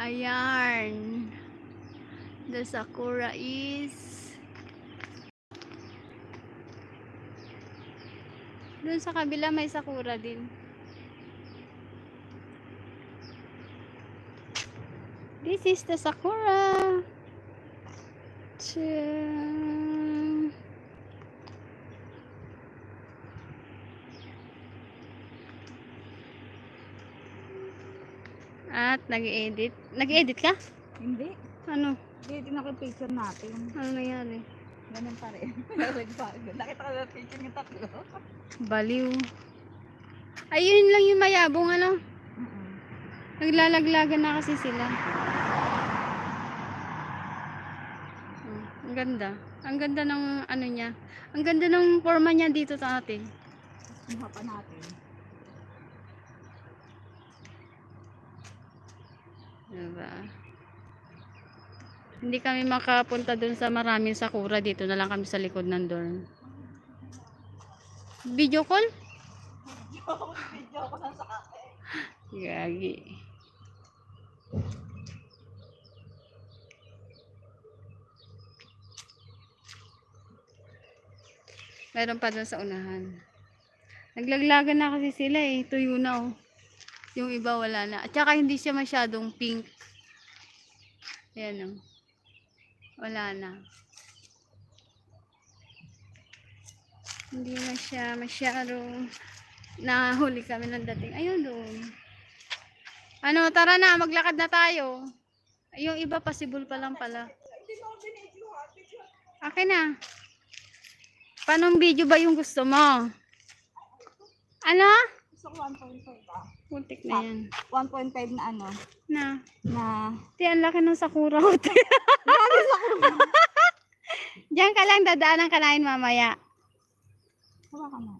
Ayan. The sakura is Doon sa kabila may sakura din. This is the sakura. Tcharam. At nag-edit. Nag-edit ka? Hindi. Ano? Hindi, tingnan ko yung picture natin. Ano nangyari? Ganun pa rin. Nakita ko yung picture yung tatlo. Baliw. Ayun lang yung mayabong ano. Mm-mm. Naglalaglagan na kasi sila. Oh, ang ganda. Ang ganda ng ano niya. Ang ganda ng forma niya dito sa atin. Kumuha pa natin. Diba? Hindi kami makapunta dun sa maraming sakura dito na lang kami sa likod ng dorm. Video call? Video ko sa sakate. Gagi. Meron pa dun sa unahan. Naglaglagan na kasi sila eh. Tuyo na oh. Yung iba wala na. At saka hindi siya masyadong pink. Ayan oh. Wala na. Hindi na siya masyadong nahuli kami ng dating. Ayun doon. Ano, tara na, maglakad na tayo. Yung iba possible pa lang pala. Akin na. Panong video ba yung gusto mo? Ano? Gusto ko 1.5 ba? Muntik na yan. 1.5 na ano? Na. Na... Ti, ang laki ng sakura ko. te. Diyan ka lang, dadaanan ka namin mamaya. Hawa ka na.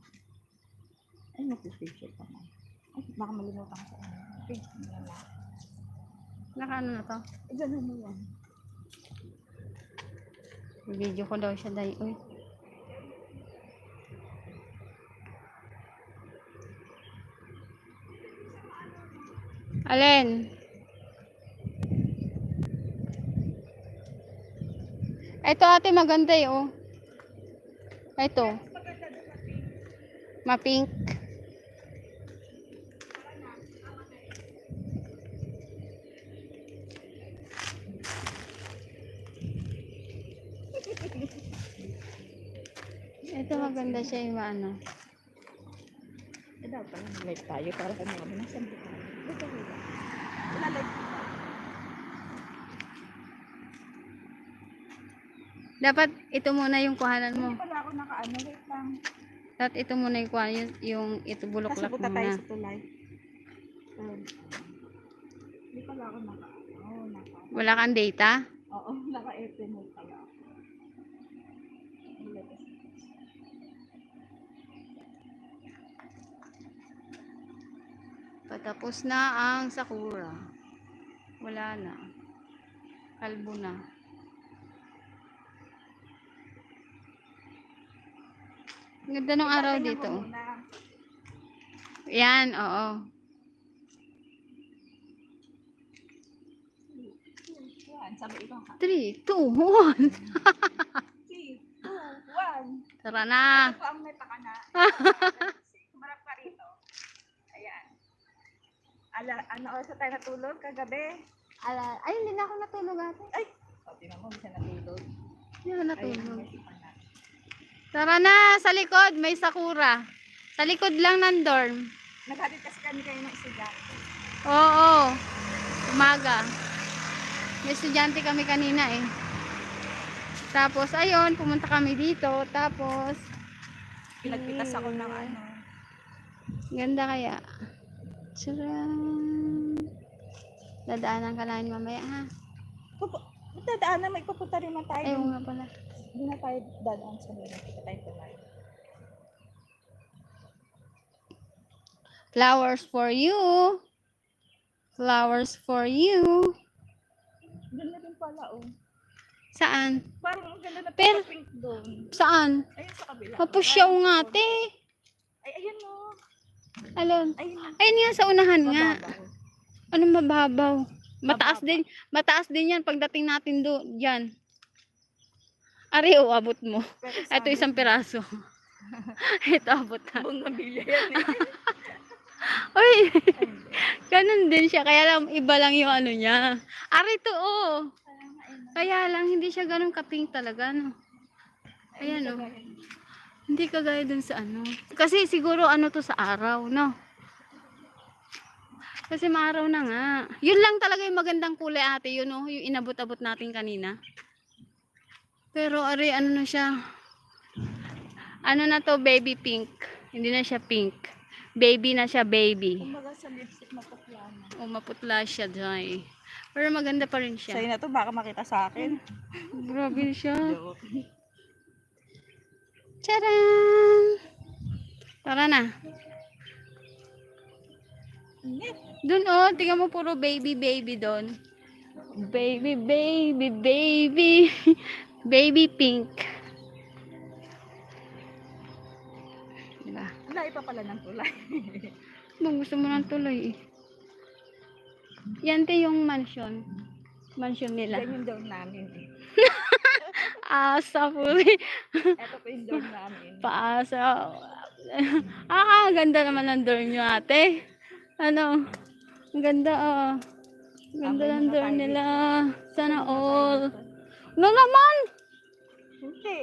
Ay, nagpipicture pa na. Ay, baka malimutan ko. Picture na. Naka ano na to? Eh, ganun mo yan. Video ko daw siya dahil. Uy. Alin? Ito ate maganda eh oh. Ito. Ma-pink. Ito maganda siya yung ano. Eh, dapat live tayo para kung mga nasan tayo. Ito, ito. Wala live tayo. Dapat ito muna yung kuhanan mo. Hindi pala ako nakaano. Wait lang. Dapat ito muna yung kuhanan. Yung, yung ito Kasi bulaklak punta tayo muna. sa tulay. Um, Hindi pala ako naka... Oo, naka... Wala kang data? Oo, mode pala ako. Kasi. Patapos na ang sakura. Wala na. Kalbo na. Ganda ng araw dito. Yan, oo. 3, 2, 1. 3, 2, 1. Tara na. Ito ang may pakana. Kumarap ka rito. Ayan. Ala, ano oras na tayo natulog kagabi? Ala, ay, hindi na ako natulog ate. Ay! O, tingnan mo, siya natulog. Hindi Ayun, natulog. Tara na, sa likod, may sakura. Sa likod lang ng dorm. Naghatid kasi kami kayo ng estudyante. Oo. Umaga. May estudyante kami kanina eh. Tapos, ayun, pumunta kami dito. Tapos, Pinagpitas ako ng ano. ganda kaya. Tcharam. Dadaanan ka namin mamaya ha. Pupu, dadaan na, may pupunta rin na tayo. Ayaw nga pala. Hindi na tayo dadaan sa mga kita tayo tulay. Flowers for you. Flowers for you. Ganda din pala, oh. Saan? Parang ang ganda na pink doon. Saan? Ayun sa kabila. Mapusyaw nga, te. Ay, ayun oh. Alon. Ayun. Nga sa unahan nga. Anong mababaw? Mataas din, mataas din yan pagdating natin do, diyan. Ari, oh, abot mo. Ito isang piraso. Ito abot na. Buong nabilya yan eh. Uy, ganun din siya. Kaya lang, iba lang yung ano niya. Ari to, oh. Kaya lang, hindi siya ganun kaping talaga, no. Ayan, oh. Hindi kagaya dun sa ano. Kasi siguro ano to sa araw, no? Kasi maaraw na nga. Yun lang talaga yung magandang kulay ate, yun oh, yung inabot-abot natin kanina. Pero ari, ano na siya? Ano na to, baby pink. Hindi na siya pink. Baby na siya, baby. Kumbaga sa lipstick maputla na. O, maputla siya, Jai. Pero maganda pa rin siya. Sa'yo na to, baka makita sa akin. Grabe siya. Charan! Tara na. Dun oh, tingnan mo puro baby baby doon. Baby baby baby. baby pink. Diba? Wala pa pala ng tulay. Bang gusto mo ng tuloy eh. Yan te yung mansion. Mansion nila. Yan yung dorm namin. eh. Asa puri. Ito po yung dorm namin. Paasa. ah, ganda naman ng dorm nyo ate. Ano? Ang ganda ah. Ang Ganda ng dorm nila. Sana all. No naman! Hindi.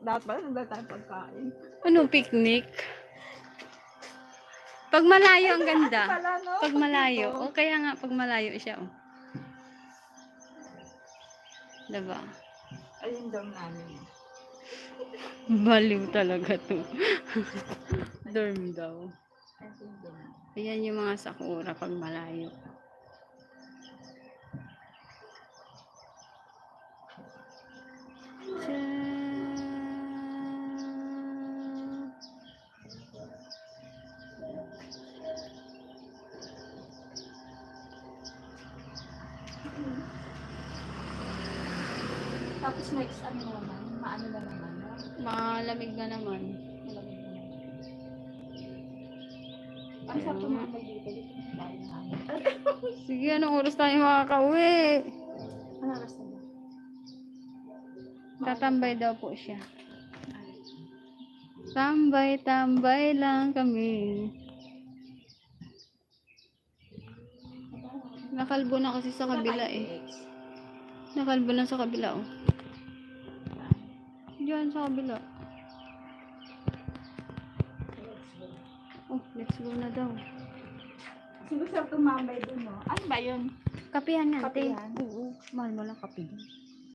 Dapat pala nagdala tayong pagkain. Ano picnic? Pag malayo ang ganda. Pag malayo. O kaya nga pag malayo siya oh. Diba? Ay, yung dorm namin. Baliw talaga to. dorm daw. Ayan yung mga sakura pag malayo. Tapos next ano na naman, maano na naman. Malamig na naman. Malamig na naman. Ang sarap tumambay dito. Dito na tayo na. Sige, anong oras tayo makakauwi? Ano oras na ba? Tatambay daw po siya. Tambay, tambay lang kami. Nakalbo na kasi sa kabila eh. Nakalbo na sa kabila oh. Diyan sa kabila. Oh, let's go na daw. Sino sarap tumambay dun, no? Ano ba yun? Kapihan te. Kapihan? Oo, mahal mo lang kape.